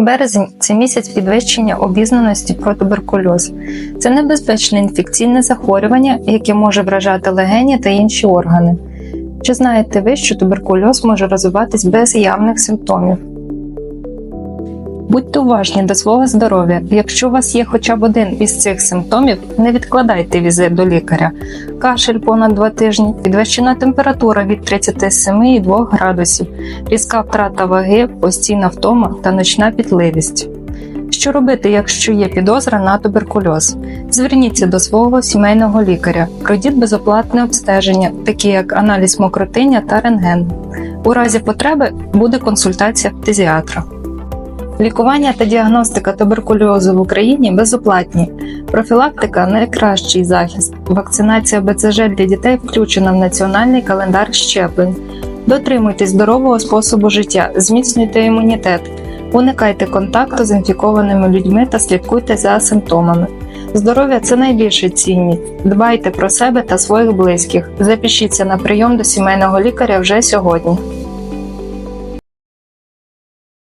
Березень це місяць підвищення обізнаності про туберкульоз. Це небезпечне інфекційне захворювання, яке може вражати легені та інші органи. Чи знаєте ви, що туберкульоз може розвиватись без явних симптомів? Будьте уважні до свого здоров'я. Якщо у вас є хоча б один із цих симптомів, не відкладайте візит до лікаря. Кашель понад 2 тижні, підвищена температура від 37,2 градусів, різка втрата ваги, постійна втома та ночна пітливість. Що робити, якщо є підозра на туберкульоз? Зверніться до свого сімейного лікаря, пройдіть безоплатне обстеження, такі як аналіз мокротиння та рентген. У разі потреби буде консультація фтизіатра. Лікування та діагностика туберкульозу в Україні безоплатні. Профілактика найкращий захист. Вакцинація БЦЖ для дітей включена в національний календар щеплень. Дотримуйтесь здорового способу життя, зміцнюйте імунітет, уникайте контакту з інфікованими людьми та слідкуйте за симптомами. Здоров'я це найбільша цінність. Дбайте про себе та своїх близьких. Запишіться на прийом до сімейного лікаря вже сьогодні.